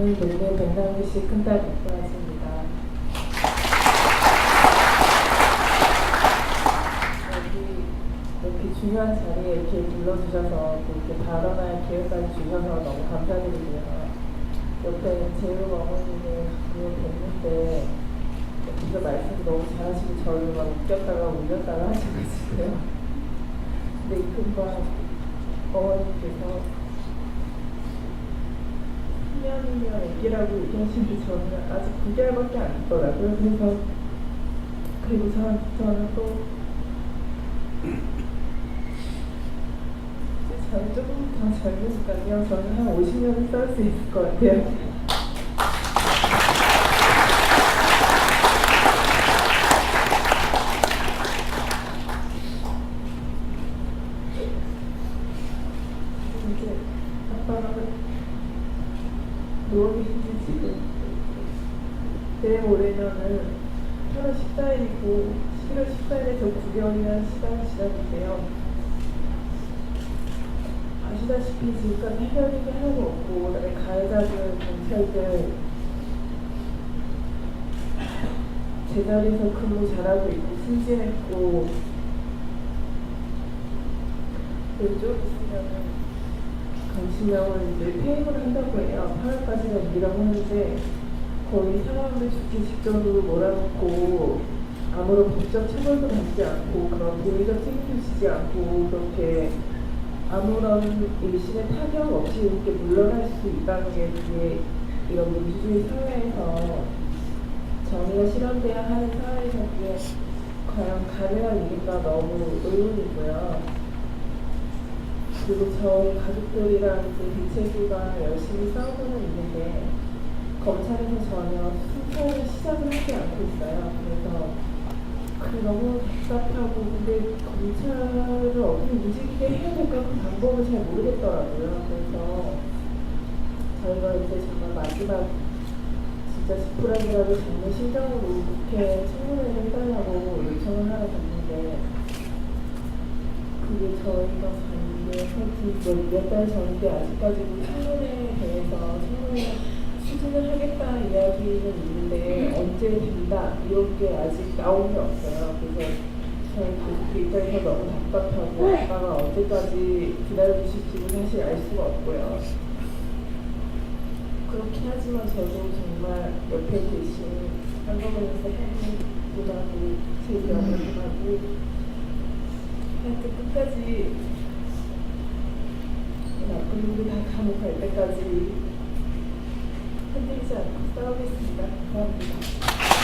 노래 백남기 씨 큰딸 백도하십니다. 여기 이렇게 중요한 자리에 이렇게 불러주셔서 또 이렇게 발언할 기회까지 주셔서 너무 감사드리고요. 옆에 재우 어머님을 그걸 뵀는데 진짜 말씀 너무 잘하시고 저를 막 웃겼다가 울렸다가 하셔가지고요. 근데 금방 어머님께서 1년이면 애기라고 얘기하시는데 저는 아직 9개월밖에 안 됐더라고요. 그래서 그리고 저, 저는 또 저는 조금 더 젊으니까요. 저는 한 50년은 살수 있을 것 같아요. 이제 아빠가 계신지 지금 내일 모레면은 8월 14일이고 11월 14일에 저 9개월이라는 시간이 지났는데요. 아시다시피 지금까지 해결된 게 하나도 없고 그다음에 가해자들, 경찰들 제자리에서 근무 잘하고 있고 승진했고 그리고 좀 있으면은 강신명을 이제 퇴임을 한다고 8월까지는 일이라고 하는데 거의 상황을 죽기 직전으로 몰아놓고 아무런 법적 처벌도 받지 않고 그런 책임도 지지 않고 그렇게 아무런 일신의 타격 없이 이렇게 물러날 수 있다는 게 이게 이런 민주주의 사회에서 정의가 실현돼야 하는 사회에서 그게 과연 가능한 일인가 너무 의문이고요. 그리고 저희 가족들이랑 그 대체구가 열심히 싸우고는 있는데 검찰에서 전혀 수사를 시작을 하지 않고 있어요. 그래서 그 너무 답답하고 근데 검찰을 어떻게 움직이게 해야 될까 그 방법을 잘 모르겠더라고요. 그래서 저희가 이제 정말 마지막 진짜 지푸라기라도 잡는 심정으로 국회 청문회를 해달라고 요청을 하러 갔는데 저희가 몇달 전인데 아직까지도 청문회에 대해서 청문회 추진을 하겠다 이야기는 있는데 언제 된다 이런 게 아직 나온 게 없어요. 그래서 저희 그 입장에서 너무 답답하고 아빠가 언제까지 기다려주실지는 사실 알 수가 없고요. 그렇긴 하지만 저도 정말 옆에 계신 한국에서 팬분하고 제 여러분하고 하여튼 끝까지 나쁜 놈들 다 감옥 갈 때까지 흔들리지 않고 싸우겠습니다. 감사합니다.